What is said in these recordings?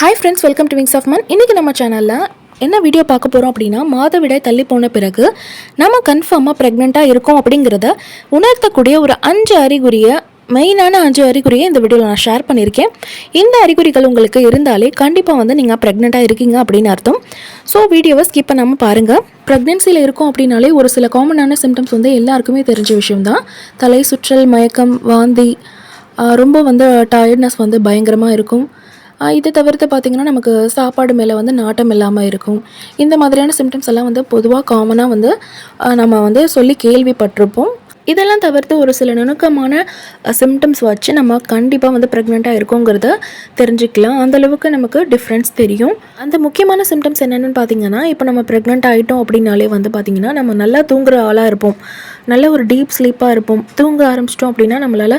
Hi friends welcome to wings of man இன்றைக்கி நம்ம சேனலில் என்ன வீடியோ பார்க்க போகிறோம் அப்படின்னா மாதவிடாய் தள்ளி போன பிறகு நம்ம கன்ஃபார்மாக ப்ரெக்னெண்ட்டாக இருக்கோம் அப்படிங்கிறத உணர்த்தக்கூடிய ஒரு அஞ்சு அறிகுறியை மெயினான அஞ்சு அறிகுறியை இந்த வீடியோவில் நான் ஷேர் பண்ணியிருக்கேன். இந்த அறிகுறிகள் உங்களுக்கு இருந்தாலே கண்டிப்பாக வந்து நீங்கள் ப்ரெக்னெண்ட்டாக இருக்கீங்க அப்படின்னு அர்த்தம். ஸோ வீடியோவை ஸ்கிப் பண்ணாமல் பாருங்கள் ப்ரெக்னென்சியில் இருக்கும் அப்படின்னாலே ஒரு சில காமனான சிம்டம்ஸ் வந்து எல்லாருக்குமே தெரிஞ்ச விஷயம்தான் தலை சுற்றல் மயக்கம் வாந்தி ரொம்ப வந்து டயர்ட்னஸ் வந்து பயங்கரமாக இருக்கும். இதை தவிர்த்து பார்த்திங்கன்னா நமக்கு சாப்பாடு மேலே வந்து நாட்டம் இல்லாமல் இருக்கும். இந்த மாதிரியான சிம்டம்ஸ் எல்லாம் வந்து பொதுவாக காமனாக வந்து நம்ம வந்து சொல்லி கேள்விப்பட்டிருப்போம். இதெல்லாம் தவிர்த்து ஒரு சில நுணுக்கமான சிம்டம்ஸ் வச்சு நம்ம கண்டிப்பாக வந்து ப்ரெக்னெண்ட்டாக இருக்கோங்கிறத தெரிஞ்சுக்கலாம். அந்தளவுக்கு நமக்கு டிஃப்ரென்ஸ் தெரியும். அந்த முக்கியமான சிம்டம்ஸ் என்னென்னு பார்த்தீங்கன்னா இப்போ நம்ம ப்ரெக்னென்ட் ஆகிட்டோம் அப்படின்னாலே வந்து பார்த்திங்கன்னா நம்ம நல்லா தூங்குற ஆளாக இருப்போம். நல்ல ஒரு டீப் ஸ்லீப்பாக இருப்போம். தூங்க ஆரம்பிச்சிட்டோம் அப்படின்னா நம்மளால்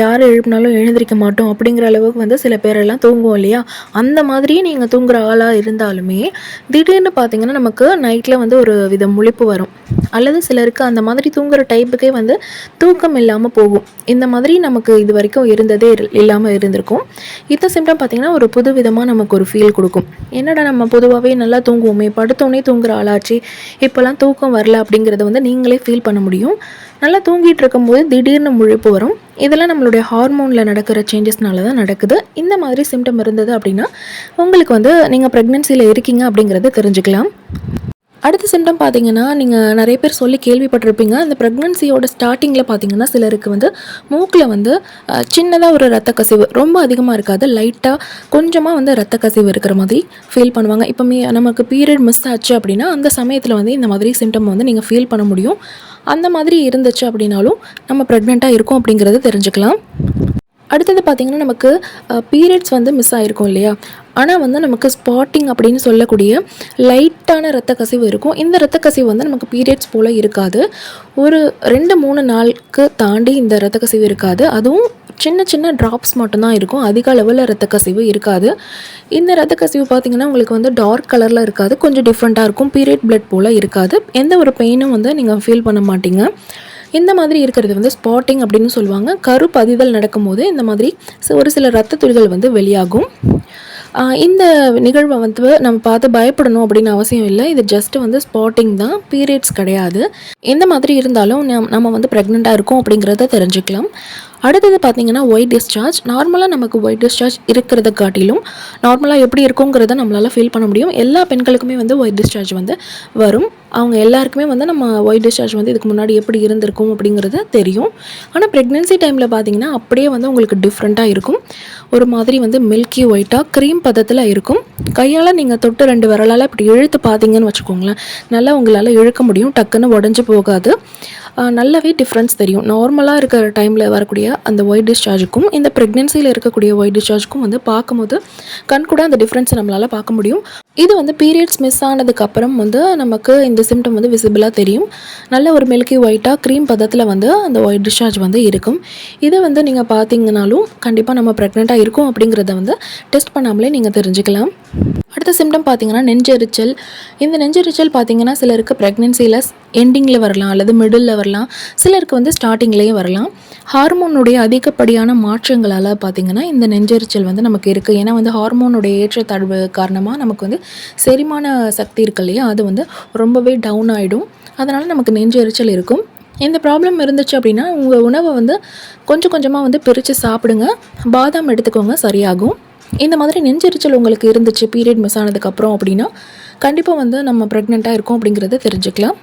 யார் எழுப்பினாலும் எழுந்திருக்க மாட்டோம் அப்படிங்கிற அளவுக்கு வந்து சில பேரெல்லாம் தூங்குவோம் இல்லையா? அந்த மாதிரியே நீங்கள் தூங்குற ஆளாக இருந்தாலுமே திடீர்னு பார்த்தீங்கன்னா நமக்கு நைட்டில் வந்து ஒரு வித முழிப்பு வரும். அல்லது சிலருக்கு அந்த மாதிரி தூங்குற டைப்புக்கு வந்து தூக்கம் இல்லாமல் போகும். இந்த மாதிரி நமக்கு இது வரைக்கும் இருந்ததே இல்லாமல் இருந்திருக்கும். இந்த சிம்டம் பார்த்திங்கன்னா ஒரு புது விதமாக நமக்கு ஒரு ஃபீல் கொடுக்கும். என்னடா நம்ம பொதுவாகவே நல்லா தூங்குவோமே படுத்தோடனே தூங்குற ஆளாச்சு இப்போல்லாம் தூக்கம் வரல அப்படிங்கிறத வந்து நீங்களே ஃபீல் பண்ண முடியும். நல்லா தூங்கிட்டு இருக்கும்போது திடீர்னு முழிப்பு வரும். இதெல்லாம் நம்மளுடைய ஹார்மோனில் நடக்கிற சேஞ்சஸ்னால தான் நடக்குது. இந்த மாதிரி சிம்டம் இருந்தது அப்படின்னா உங்களுக்கு வந்து நீங்கள் ப்ரெக்னென்சியில் இருக்கீங்க அப்படிங்கிறத தெரிஞ்சுக்கலாம். அடுத்த சிம்டம் பார்த்தீங்கன்னா நீங்கள் நிறைய பேர் சொல்லி கேள்விப்பட்டிருப்பீங்க. அந்த ப்ரெக்னன்சியோட ஸ்டார்டிங்கில் பார்த்தீங்கன்னா சிலருக்கு வந்து மூக்கில் வந்து சின்னதாக ஒரு ரத்த கசிவு ரொம்ப அதிகமாக இருக்காது. லைட்டாக கொஞ்சமாக வந்து ரத்த கசிவு இருக்கிற மாதிரி ஃபீல் பண்ணுவாங்க. இப்போ மீ நமக்கு பீரியட் மிஸ் ஆச்சு அப்படின்னா அந்த சமயத்தில் வந்து இந்த மாதிரி சிம்டம் வந்து நீங்கள் ஃபீல் பண்ண முடியும். அந்த மாதிரி இருந்துச்சு அப்படின்னாலும் நம்ம ப்ரெக்னெண்ட்டாக இருக்கோம் அப்படிங்கிறத தெரிஞ்சுக்கலாம். அடுத்தது பார்த்திங்கன்னா நமக்கு பீரியட்ஸ் வந்து மிஸ் ஆகிருக்கும் இல்லையா? ஆனால் வந்து நமக்கு ஸ்பாட்டிங் அப்படின்னு சொல்லக்கூடிய லைட்டான ரத்த கசிவு இருக்கும். இந்த ரத்த கசிவு வந்து நமக்கு பீரியட்ஸ் போல் இருக்காது. ஒரு ரெண்டு மூணு நாளுக்கு தாண்டி இந்த ரத்த கசிவு இருக்காது. அதுவும் சின்ன சின்ன ட்ராப்ஸ் மட்டும்தான் இருக்கும். அதிக அளவில் ரத்த கசிவு இருக்காது. இந்த ரத்த கசிவு பார்த்திங்கன்னா உங்களுக்கு வந்து டார்க் கலரில் இருக்காது. கொஞ்சம் டிஃப்ரெண்ட்டாக இருக்கும். பீரியட் பிளட் போல் இருக்காது. எந்த ஒரு பெயினும் வந்து நீங்கள் ஃபீல் பண்ண மாட்டீங்க. இந்த மாதிரி இருக்கிறது வந்து ஸ்பாட்டிங் அப்படின்னு சொல்லுவாங்க. கரு பதிதல் நடக்கும்போது இந்த மாதிரி ஒரு சில ரத்த துளிகள் வந்து வெளியாகும். இந்த நிகழ்வை வந்து நம்ம பார்த்து பயப்படணும் அப்படின்னு அவசியம் இல்லை. இது ஜஸ்ட் வந்து ஸ்பாட்டிங் தான். பீரியட்ஸ் கிடையாது. எந்த மாதிரி இருந்தாலும் நம் நம்ம வந்து ப்ரெக்னெண்ட்டாக இருக்கோம் அப்படிங்கிறத தெரிஞ்சுக்கலாம். அடுத்தது பார்த்தீங்கன்னா ஒயிட் டிஸ்சார்ஜ் நார்மலாக நமக்கு ஒயிட் டிஸ்சார்ஜ் இருக்கிறத காட்டிலும் நார்மலாக எப்படி இருக்குங்கிறத நம்மளால் ஃபீல் பண்ண முடியும். எல்லா பெண்களுக்குமே வந்து ஒயிட் டிஸ்சார்ஜ் வந்து வரும். அவங்க எல்லாருக்குமே வந்து நம்ம ஒயிட் டிஸ்சார்ஜ் வந்து இதுக்கு முன்னாடி எப்படி இருந்திருக்கும் அப்படிங்கிறது தெரியும். ஆனால் ப்ரெக்னென்சி டைமில் பார்த்தீங்கன்னா அப்படியே வந்து உங்களுக்கு டிஃப்ரெண்ட்டாக இருக்கும். ஒரு மாதிரி வந்து மில்கி ஒயிட்டாக க்ரீம் பதத்தில் இருக்கும். கையால் நீங்கள் தொட்டு ரெண்டு விரலால் இப்படி இழுத்து பார்த்தீங்கன்னு வச்சுக்கோங்களேன் நல்லா உங்களால் இழுக்க முடியும். டக்குன்னு உடஞ்சி போகாது. நல்லாவே டிஃப்ரென்ஸ் தெரியும். நார்மலாக இருக்கிற டைமில் வரக்கூடிய அந்த ஒயிட் டிஸ்சார்ஜுக்கும் இந்த ப்ரெக்னென்சியில் இருக்கக்கூடிய ஒயிட் டிஸ்சார்ஜுக்கும் வந்து பார்க்கும்போது கண் கூட அந்த டிஃப்ரென்ஸை நம்மளால் பார்க்க முடியும். இது வந்து பீரியட்ஸ் மிஸ் ஆனதுக்கப்புறம் வந்து நமக்கு இந்த சிம்டம் வந்து விசிபிளாக தெரியும். நல்ல ஒரு மில்கி ஒயிட்டாக க்ரீம் பதத்தில் வந்து அந்த ஒயிட் டிஸ்சார்ஜ் வந்து இருக்கும். இதை வந்து நீங்கள் பார்த்தீங்கனாலும் கண்டிப்பாக நம்ம ப்ரெக்னெண்ட்டாக இருக்கும் அப்படிங்கிறத வந்து டெஸ்ட் பண்ணாமலே நீங்கள் தெரிஞ்சுக்கலாம். அடுத்த சிம்டம் பார்த்தீங்கன்னா நெஞ்செரிச்சல். இந்த நெஞ்செரிச்சல் பார்த்தீங்கன்னா சிலருக்கு ப்ரெக்னென்சியில் எண்டிங்கில் வரலாம் அல்லது மிடில் வரலாம். சிலருக்கு வந்து ஸ்டார்டிங்லேயும் வரலாம். ஹார்மோனுடைய அதிகப்படியான மாற்றங்களால் பார்த்தீங்கன்னா இந்த நெஞ்செரிச்சல் வந்து நமக்கு இருக்குது ஏன்னா வந்து ஹார்மோனுடைய ஏற்றத்தாழ்வு காரணமாக நமக்கு வந்து செரிமான சக்தி இருக்கு இல்லையா? அது வந்து ரொம்பவே டவுன் ஆகிடும் அதனால் நமக்கு நெஞ்செரிச்சல் இருக்கும். இந்த ப்ராப்ளம் இருந்துச்சு அப்படின்னா உங்கள் உணவை வந்து கொஞ்சம் கொஞ்சமாக வந்து பிரித்து சாப்பிடுங்க. பாதாம் எடுத்துக்கோங்க சரியாகும். இந்த மாதிரி நெஞ்செரிச்சல் உங்களுக்கு இருந்துச்சு பீரியட் மிஸ் ஆனதுக்கப்புறம் அப்படின்னா கண்டிப்பாக வந்து நம்ம ப்ரெக்னெண்ட்டாக இருக்கோம் அப்படிங்கிறத தெரிஞ்சுக்கலாம்.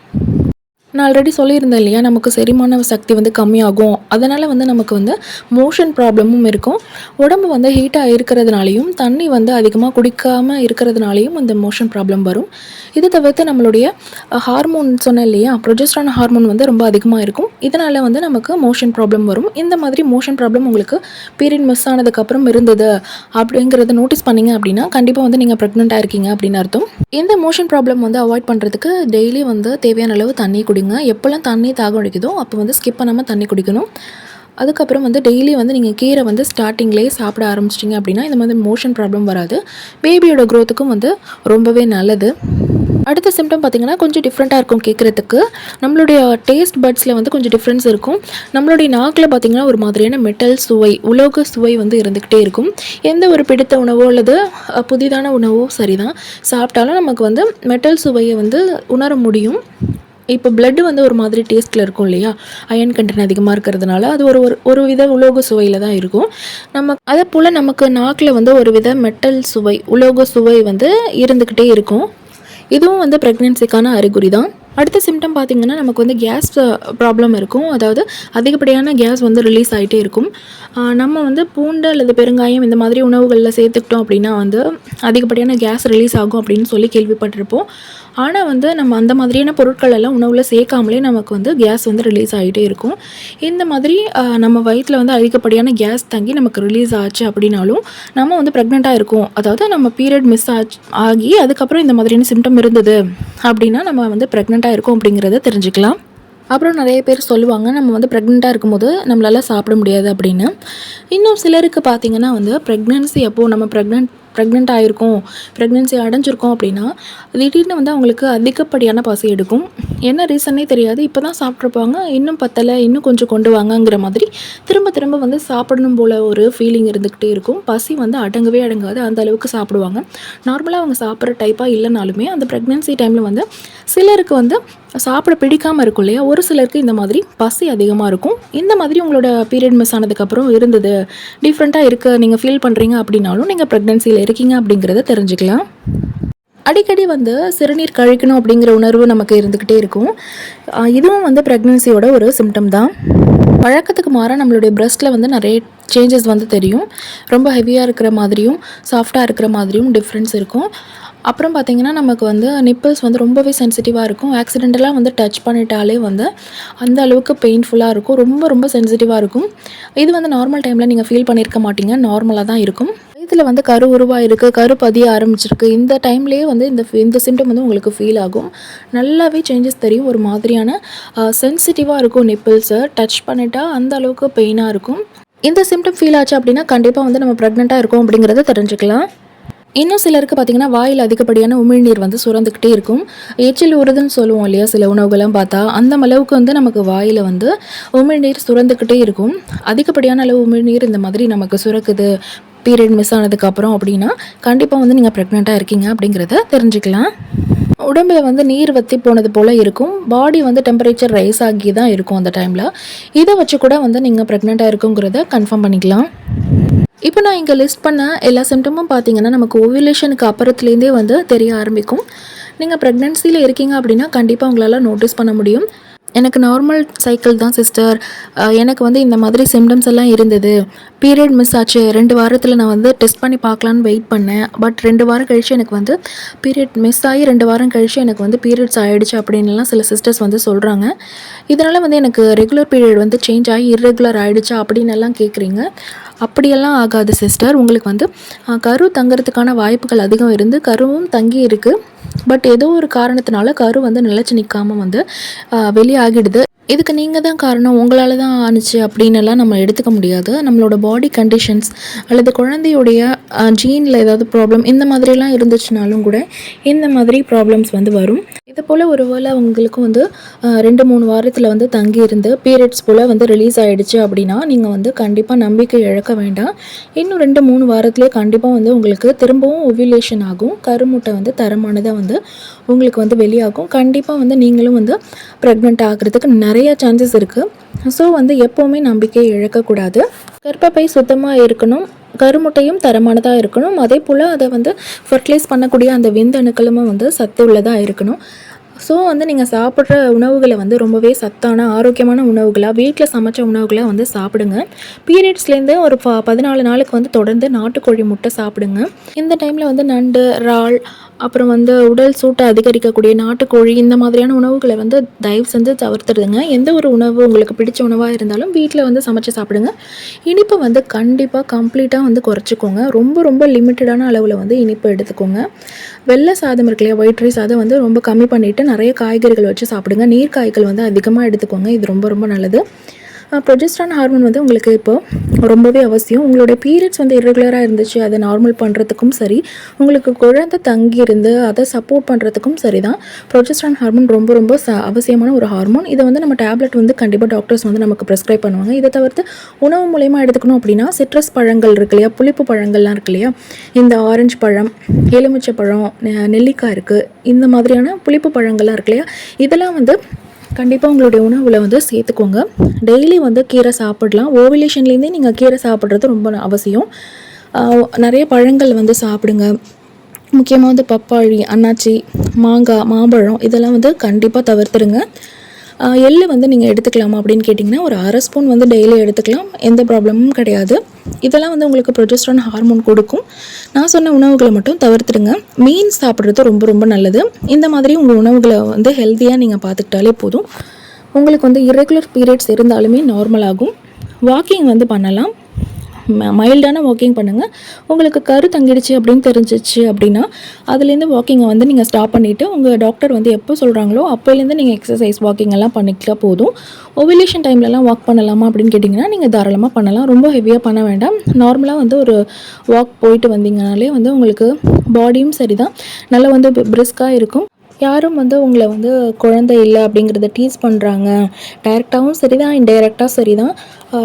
நான் ஆல்ரெடி சொல்லியிருந்தேன் இல்லையா நமக்கு செரிமான சக்தி வந்து கம்மியாகும். அதனால் வந்து நமக்கு வந்து மோஷன் ப்ராப்ளமும் இருக்கும். உடம்பு வந்து ஹீட்டாக இருக்கிறதுனாலையும் தண்ணி வந்து அதிகமாக குடிக்காமல் இருக்கிறதுனாலையும் இந்த மோஷன் ப்ராப்ளம் வரும். இது தவிர்த்து நம்மளுடைய ஹார்மோன் சொன்னேன் இல்லையா ப்ரொஜெஸ்ட்ரான் ஹார்மோன் வந்து ரொம்ப அதிகமாக இருக்கும். இதனால் வந்து நமக்கு மோஷன் ப்ராப்ளம் வரும். இந்த மாதிரி மோஷன் ப்ராப்ளம் உங்களுக்கு பீரியட் மிஸ் ஆனதுக்கப்புறம் இருந்தது அப்படிங்கிறத நோட்டீஸ் பண்ணீங்க அப்படின்னா கண்டிப்பாக வந்து நீங்கள் ப்ரெக்னெண்ட்டாக இருக்கீங்க அப்படின்னு அர்த்தம். இந்த மோஷன் ப்ராப்ளம் வந்து அவாய்ட் பண்ணுறதுக்கு டெய்லி வந்து தேவையான அளவு தண்ணி குடிங்க. எப்போல்லாம் தண்ணி தாகம் அடிக்குதோ அப்போ வந்து ஸ்கிப் பண்ணாமல் தண்ணி குடிக்கணும். அதுக்கப்புறம் வந்து டெய்லி வந்து நீங்கள் கீரை வந்து ஸ்டார்டிங்லேயே சாப்பிட ஆரம்பிச்சிட்டிங்க அப்படின்னா இந்த மாதிரி மோஷன் ப்ராப்ளம் வராது. பேபியோட க்ரோத்துக்கும் வந்து ரொம்பவே நல்லது. அடுத்த சிம்டம் பார்த்திங்கன்னா கொஞ்சம் டிஃப்ரெண்ட்டாக இருக்கும் கேட்குறதுக்கு. நம்மளுடைய டேஸ்ட் பட்ஸில் வந்து கொஞ்சம் டிஃப்ரென்ஸ் இருக்கும். நம்மளுடைய நாக்கில் பார்த்திங்கன்னா ஒரு மாதிரியான மெட்டல் சுவை உலோக சுவை வந்து இருந்துக்கிட்டே இருக்கும். எந்த ஒரு பிடித்த உணவோ அல்லது புதிதான உணவோ சரிதான். சாப்பிட்டாலும் நமக்கு வந்து மெட்டல் சுவையை வந்து உணர முடியும். இப்போ blood வந்து ஒரு மாதிரி டேஸ்ட்டில் இருக்கும் இல்லையா? அயன் கண்டென்ட் அதிகமாக இருக்கிறதுனால அது ஒரு ஒரு ஒரு வித உலோக சுவையில் தான் இருக்கும். நம்ம அதே போல் நமக்கு நாக்கில் வந்து ஒரு வித மெட்டல் சுவை உலோக சுவை வந்து இருந்துக்கிட்டே இருக்கும். இதுவும் வந்து ப்ரெக்னென்சிக்கான அறிகுறி தான். அடுத்த சிம்டம் பார்த்திங்கன்னா நமக்கு வந்து கேஸ் ப்ராப்ளம் இருக்கும். அதாவது அதிகப்படியான கேஸ் வந்து ரிலீஸ் ஆகிட்டே இருக்கும். நம்ம வந்து பூண்டு அல்லது பெருங்காயம் இந்த மாதிரி உணவுகளில் சேர்த்துக்கிட்டோம் அப்படின்னா வந்து அதிகப்படியான கேஸ் ரிலீஸ் ஆகும் அப்படின்னு சொல்லி கேள்விப்பட்டிருப்போம். ஆனால் வந்து நம்ம அந்த மாதிரியான பொருட்கள் எல்லாம் உணவில் சேர்க்காமலே நமக்கு வந்து கேஸ் வந்து ரிலீஸ் ஆகிட்டே இருக்கும். இந்த மாதிரி நம்ம வயிற்றில் வந்து அதிகப்படியான கேஸ் தங்கி நமக்கு ரிலீஸ் ஆச்சு அப்படின்னாலும் நம்ம வந்து ப்ரெக்னெண்ட்டாக இருக்கோம். அதாவது நம்ம பீரியட் மிஸ் ஆச்சு ஆகி அதுக்கப்புறம் இந்த மாதிரியான சிம்டம் இருந்தது அப்படின்னா நம்ம வந்து ப்ரெக்னெண்ட்டாக இருக்கோம் அப்படிங்கிறத தெரிஞ்சுக்கலாம். அப்புறம் நிறைய பேர் சொல்லுவாங்க நம்ம வந்து ப்ரெக்னெண்ட்டாக இருக்கும்போது நம்மளால் சாப்பிட முடியாது அப்படின்னு. இன்னும் சிலருக்கு பார்த்திங்கன்னா வந்து ப்ரெக்னென்சி அப்போது நம்ம ப்ரெக்னென்ட் ப்ரெக்னென்ட் ஆகிருக்கோம் ப்ரெக்னென்சி அடைஞ்சிருக்கோம் அப்படின்னா திடீர்னு வந்து அவங்களுக்கு அதிகப்படியான பசி எடுக்கும். என்ன ரீசன்னே தெரியாது. இப்போ தான் சாப்பிட்ருப்பாங்க இன்னும் பத்தலை. இன்னும் கொஞ்சம் கொண்டு வாங்கங்கிற மாதிரி திரும்ப திரும்ப வந்து சாப்பிடணும் போல் ஒரு ஃபீலிங் இருந்துக்கிட்டே இருக்கும். பசி வந்து அடங்கவே அடங்காது. அந்த அளவுக்கு சாப்பிடுவாங்க. நார்மலாக அவங்க சாப்பிட்ற டைப்பாக இல்லைனாலுமே அந்த ப்ரெக்னென்சி டைமில் வந்து சிலருக்கு வந்து சாப்பிட பிடிக்காமல் இருக்கும் இல்லையா? ஒரு சிலருக்கு இந்த மாதிரி பசி அதிகமாக இருக்கும். இந்த மாதிரி உங்களோட பீரியட் மிஸ் ஆனதுக்கப்புறம் இருந்தது. டிஃப்ரெண்ட்டாக இருக்க நீங்கள் ஃபீல் பண்ணுறீங்க அப்படின்னாலும் நீங்கள் ப்ரெக்னென்சியில் இருக்கீங்க அப்படிங்கிறத தெரிஞ்சுக்கலாம். அடிக்கடி வந்து சிறுநீர் கழிக்கணும் அப்படிங்கிற உணர்வு நமக்கு இருந்துக்கிட்டே இருக்கும். இதுவும் வந்து ப்ரெக்னென்சியோட ஒரு சிம்டம் தான். வழக்கத்துக்கு மாறாக நம்மளுடைய பிரஸ்ட்டில் வந்து நிறைய சேஞ்சஸ் வந்து தெரியும். ரொம்ப ஹெவியாக இருக்கிற மாதிரியும் சாஃப்டாக இருக்கிற மாதிரியும் டிஃப்ரென்ஸ் இருக்கும். அப்புறம் பார்த்திங்கன்னா நமக்கு வந்து நிப்பிள்ஸ் வந்து ரொம்பவே சென்சிட்டிவாக இருக்கும். ஆக்சிடென்டலாக வந்து டச் பண்ணிட்டாலே வந்து அந்த அளவுக்கு பெயின்ஃபுல்லாக இருக்கும். ரொம்ப ரொம்ப சென்சிட்டிவாக இருக்கும். இது வந்து நார்மல் டைமில் நீங்கள் ஃபீல் பண்ணியிருக்க மாட்டீங்க. நார்மலாக தான் இருக்கும். இதில் வந்து கரு உருவாயிருக்கு. கரு பதிய ஆரம்பிச்சிருக்கு. இந்த டைம்லேயே வந்து இந்த இந்த சிம்டம் வந்து உங்களுக்கு ஃபீல் ஆகும். நல்லாவே சேஞ்சஸ் தெரியும். ஒரு மாதிரியான சென்சிட்டிவாக இருக்கும் நிப்பிள்ஸை டச் பண்ணிட்டா அந்த அளவுக்கு பெயினாக இருக்கும். இந்த சிம்டம் ஃபீல் ஆச்சு அப்படின்னா கண்டிப்பாக வந்து நம்ம ப்ரெக்னெண்ட்டாக இருக்கோம் அப்படிங்கிறத தெரிஞ்சுக்கலாம். இன்னும் சிலருக்கு பார்த்தீங்கன்னா வாயில் அதிகப்படியான உமிழ்நீர் வந்து சுரந்துக்கிட்டே இருக்கும். எச்சில் ஊறுதுன்னு சொல்லுவோம் இல்லையா? சில உணவுகள்லாம் பார்த்தா அந்த அளவுக்கு வந்து நமக்கு வாயில் வந்து உமிழ்நீர் சுரந்துக்கிட்டே இருக்கும். அதிகப்படியான அளவு உமிழ்நீர் இந்த மாதிரி நமக்கு சுரக்குது. பீரியட் மிஸ் ஆனதுக்கப்புறம் அப்படின்னா கண்டிப்பாக வந்து நீங்கள் ப்ரெக்னெண்ட்டாக இருக்கீங்க அப்படிங்கிறத தெரிஞ்சுக்கலாம். உடம்புல வந்து நீர் வத்தி போனது போல் இருக்கும். பாடி வந்து டெம்பரேச்சர் ரைஸ் ஆகி தான் இருக்கும் அந்த டைமில் இதை வச்சு கூட வந்து நீங்கள் ப்ரெக்னெண்ட்டாக இருக்குங்கிறத கன்ஃபார்ம் பண்ணிக்கலாம். இப்போ நான் இங்கே லிஸ்ட் பண்ண எல்லா சிம்டமும் பார்த்தீங்கன்னா நமக்கு ஓவியூலேஷனுக்கு அப்புறத்துலேருந்தே வந்து தெரிய ஆரம்பிக்கும். நீங்கள் ப்ரெக்னென்சியில் இருக்கீங்க அப்படின்னா கண்டிப்பாக உங்களால் நோட்டீஸ் பண்ண முடியும். எனக்கு நார்மல் சைக்கிள் தான் சிஸ்டர் எனக்கு வந்து இந்த மாதிரி சிம்டம்ஸ் எல்லாம் இருந்தது. பீரியட் மிஸ் ஆச்சு. ரெண்டு வாரத்தில் நான் வந்து டெஸ்ட் பண்ணி பார்க்கலான்னு வெயிட் பண்ணேன். பட் ரெண்டு வாரம் கழித்து எனக்கு வந்து பீரியட் மிஸ் ஆகி ரெண்டு வாரம் கழித்து எனக்கு வந்து பீரியட்ஸ் ஆகிடுச்சு அப்படின்லாம் சில சிஸ்டர்ஸ் வந்து சொல்கிறாங்க இதனால் வந்து எனக்கு ரெகுலர் பீரியட் வந்து சேஞ்ச் ஆகி இர்ரெகுலர் ஆகிடுச்சா அப்படின்னு எல்லாம் கேட்குறீங்க அப்படியெல்லாம் ஆகாது சிஸ்டர் உங்களுக்கு வந்து கரு தங்குறதுக்கான வாய்ப்புகள் அதிகம் இருந்து கருவும் தங்கி இருக்குது பட் ஏதோ ஒரு காரணத்தினால கரு வந்து நிலச்சி நிற்காம வந்து வெளியாகிடுது. இதுக்கு நீங்கள் தான் காரணம். உங்களால் தான் ஆணுச்சு அப்படின்னு எல்லாம் நம்ம எடுத்துக்க முடியாது. நம்மளோட பாடி கண்டிஷன்ஸ் அல்லது குழந்தையுடைய ஜீனில் ஏதாவது ப்ராப்ளம் இந்த மாதிரிலாம் இருந்துச்சுனாலும் கூட இந்த மாதிரி ப்ராப்ளம்ஸ் வந்து வரும். இது போல் ஒரு வேளை உங்களுக்கும் வந்து ரெண்டு மூணு வாரத்தில் வந்து தங்கி இருந்து பீரியட்ஸ் போல் வந்து ரிலீஸ் ஆகிடுச்சு அப்படின்னா நீங்கள் வந்து கண்டிப்பாக நம்பிக்கை இழக்க வேண்டாம். இன்னும் ரெண்டு மூணு வாரத்திலே கண்டிப்பாக வந்து உங்களுக்கு திரும்பவும் ஒவிலேஷன் ஆகும். கருமுட்டை வந்து தரமானதாக வந்து உங்களுக்கு வந்து வெளியாகும். கண்டிப்பாக வந்து நீங்களும் வந்து ப்ரெக்னென்ட் ஆகிறதுக்கு நிறைய சான்சஸ் இருக்குது ஸோ வந்து எப்போவுமே நம்பிக்கையை இழக்கக்கூடாது. கர்ப்பப்பை சுத்தமாக இருக்கணும். கருமுட்டையும் தரமானதாக இருக்கணும். அதே போல் அதை வந்து ஃபர்டிலைஸ் பண்ணக்கூடிய அந்த விந்தணுக்களும் வந்து சத்து உள்ளதாக இருக்கணும். ஸோ வந்து நீங்கள் சாப்பிட்ற உணவுகளை வந்து ரொம்பவே சத்தான ஆரோக்கியமான உணவுகளாக வீட்டில் சமைச்ச உணவுகளாக வந்து சாப்பிடுங்க. பீரியட்ஸ்லேருந்து ஒரு ப பதினாலு நாளுக்கு வந்து தொடர்ந்து நாட்டுக்கோழி முட்டை சாப்பிடுங்க. இந்த டைமில் வந்து நண்டு இறால் அப்புறம் வந்து உடல் சூட்டை அதிகரிக்கக்கூடிய நாட்டுக்கோழி இந்த மாதிரியான உணவுகளை வந்து தயவு செஞ்சு தவிர்த்துடுதுங்க எந்த ஒரு உணவு உங்களுக்கு பிடிச்ச உணவாக இருந்தாலும் வீட்டில் வந்து சமைச்சு சாப்பிடுங்க. இனிப்பை வந்து கண்டிப்பாக கம்ப்ளீட்டாக வந்து குறைச்சிக்கோங்க. ரொம்ப ரொம்ப லிமிட்டடான அளவில் வந்து இனிப்பு எடுத்துக்கோங்க. வெள்ளை சாதம் இருக்கு இல்லையா ஒயிட் ரைஸ் அதை வந்து ரொம்ப கம்மி பண்ணிவிட்டு நிறைய காய்கறிகள் வச்சு சாப்பிடுங்க. நீர் காய்கள் வந்து அதிகமாக எடுத்துக்கோங்க. இது ரொம்ப ரொம்ப நல்லது. ப்ரொஜெஸ்ட்ரான் ஹார்மோன் வந்து உங்களுக்கு இப்போ ரொம்பவே அவசியம். உங்களுடைய பீரியட்ஸ் வந்து இரெகுலராக இருந்துச்சு அதை நார்மல் பண்ணுறதுக்கும் சரி. உங்களுக்கு குழந்தை தங்கி இருந்து அதை சப்போர்ட் பண்ணுறதுக்கும் சரி தான் ப்ரொஜெஸ்ட்ரான் ஹார்மோன் ரொம்ப ரொம்ப ச அவசியமான ஒரு ஹார்மோன் இதை வந்து நம்ம டேப்லெட் வந்து கண்டிப்பாக டாக்டர்ஸ் வந்து நமக்கு ப்ரெஸ்கிரைப் பண்ணுவாங்க. இதை தவிர்த்து உணவு மூலயமா எடுத்துக்கணும் அப்படின்னா சிட்ரஸ் பழங்கள் இருக்கு இல்லையா? புளிப்பு பழங்கள்லாம் இருக்கு இல்லையா? இந்த ஆரஞ்சு பழம் எலுமிச்சை பழம் நெல்லிக்காய் இருக்குது இந்த மாதிரியான புளிப்பு பழங்கள்லாம் இருக்கு இல்லையா? இதெல்லாம் வந்து கண்டிப்பாக உங்களுடைய உணவில் வந்து சேர்த்துக்கோங்க. டெய்லி வந்து கீரை சாப்பிடலாம். ஓவிலேஷன்லேருந்தே நீங்கள் கீரை சாப்பிட்றது ரொம்ப அவசியம். நிறைய பழங்கள் வந்து சாப்பிடுங்க. முக்கியமாக வந்து பப்பாளி அன்னாச்சி மாங்காய் மாம்பழம் இதெல்லாம் வந்து கண்டிப்பாக தவிர்த்துடுங்க. எள் எள்ளு வந்து நீங்கள் எடுத்துக்கலாமா அப்படின்னு கேட்டிங்கன்னா ஒரு அரை ஸ்பூன் வந்து டெய்லி எடுத்துக்கலாம். எந்த ப்ராப்ளமும் கிடையாது. இதெல்லாம் வந்து உங்களுக்கு ப்ரொஜெஸ்ட்ரான் ஹார்மோன் கொடுக்கும். நான் சொன்ன உணவுகளை மட்டும் தவிர்த்துடுங்க. மீன் சாப்பிட்றது ரொம்ப ரொம்ப நல்லது. இந்த மாதிரி உங்கள் உணவுகளை வந்து ஹெல்த்தியாக நீங்கள் பார்த்துக்கிட்டாலே போதும். உங்களுக்கு வந்து இரகுலர் பீரியட்ஸ் இருந்தாலுமே நார்மலாகும் வாக்கிங் வந்து பண்ணலாம். மைல்டான வாக்கிங் பண்ணுங்கள் உங்களுக்கு கரு தங்கிடுச்சு அப்படின்னு தெரிஞ்சிச்சு அப்படின்னா அதுலேருந்து வாக்கிங்கை வந்து நீங்கள் ஸ்டாப் பண்ணிவிட்டு உங்கள் டாக்டர் வந்து எப்போ சொல்கிறாங்களோ அப்போலேருந்து நீங்கள் எக்ஸசைஸ் வாக்கிங் எல்லாம் பண்ணிக்கலாம் போதும். ஓவிலேஷன் டைம்லலாம் வாக் பண்ணலாமா அப்படின்னு கேட்டிங்கன்னா நீங்கள் தாராளமாக பண்ணலாம். ரொம்ப ஹெவியாக பண்ண வேண்டாம். நார்மலாக வந்து ஒரு வாக் போயிட்டு வந்தீங்கனாலே வந்து உங்களுக்கு பாடியும் சரி தான் நல்லா வந்து பிரிஸ்காக இருக்கும். யாரும் வந்து உங்களை வந்து குழந்தை இல்லை அப்படிங்கிறத டீஸ் பண்ணுறாங்க டைரெக்டாகவும் சரி தான் இன்டைரக்டாக சரி தான்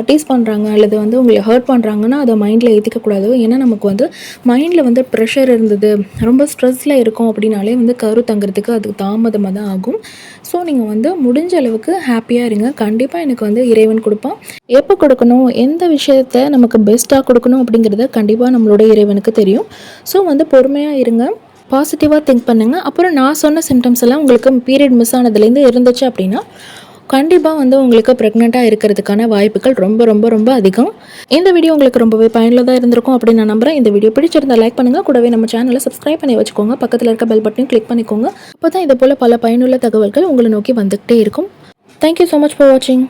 டீஸ் பண்ணுறாங்க அல்லது வந்து உங்களை ஹர்ட் பண்ணுறாங்கன்னா அதை மைண்டில் ஏற்றிக்கக்கூடாது ஏன்னா நமக்கு வந்து மைண்டில் வந்து ப்ரெஷர் இருந்தது. ரொம்ப ஸ்ட்ரெஸ்ஸில் இருக்கும் அப்படின்னாலே வந்து கரு தங்குறதுக்கு அது தாமதமாக தான் ஆகும். ஸோ நீங்கள் வந்து முடிஞ்ச அளவுக்கு ஹாப்பியாக இருங்க. கண்டிப்பாக எனக்கு வந்து இறைவன் கொடுப்பான். எப்போ கொடுக்கணும்? எந்த விஷயத்த நமக்கு பெஸ்ட்டாக கொடுக்கணும் அப்படிங்கிறத கண்டிப்பாக நம்மளோட இறைவனுக்கு தெரியும். ஸோ வந்து பொறுமையாக இருங்க. பாசிட்டிவாக திங்க் பண்ணுங்கள் அப்புறம் நான் சொன்ன சிம்டம்ஸ் எல்லாம் உங்களுக்கு பீரியட் மிஸ் ஆனதுலேருந்து இருந்துச்சு அப்படின்னா கண்டிப்பாக வந்து உங்களுக்கு ப்ரெக்னெண்ட்டாக இருக்கிறதுக்கான வாய்ப்புகள் ரொம்ப ரொம்ப ரொம்ப அதிகம். இந்த வீடியோ உங்களுக்கு ரொம்பவே பயனுள்ளதாக இருந்திருக்கும் அப்படின்னு நான் நம்புகிறேன் இந்த வீடியோ பிடிச்சிருந்தால் லைக் பண்ணுங்கள் கூடவே நம்ம சேனலை சப்ஸ்கிரைப் பண்ணி வச்சுக்கோங்க. பக்கத்தில் இருக்க பெல் பட்டனையும் கிளிக் பண்ணிக்கோங்க. அப்போ தான் இது போல் பல பயனுள்ள தகவல்கள் உங்களை நோக்கி வந்துகிட்டே இருக்கும். தேங்க்யூ ஸோ மச் ஃபார் வாட்சிங்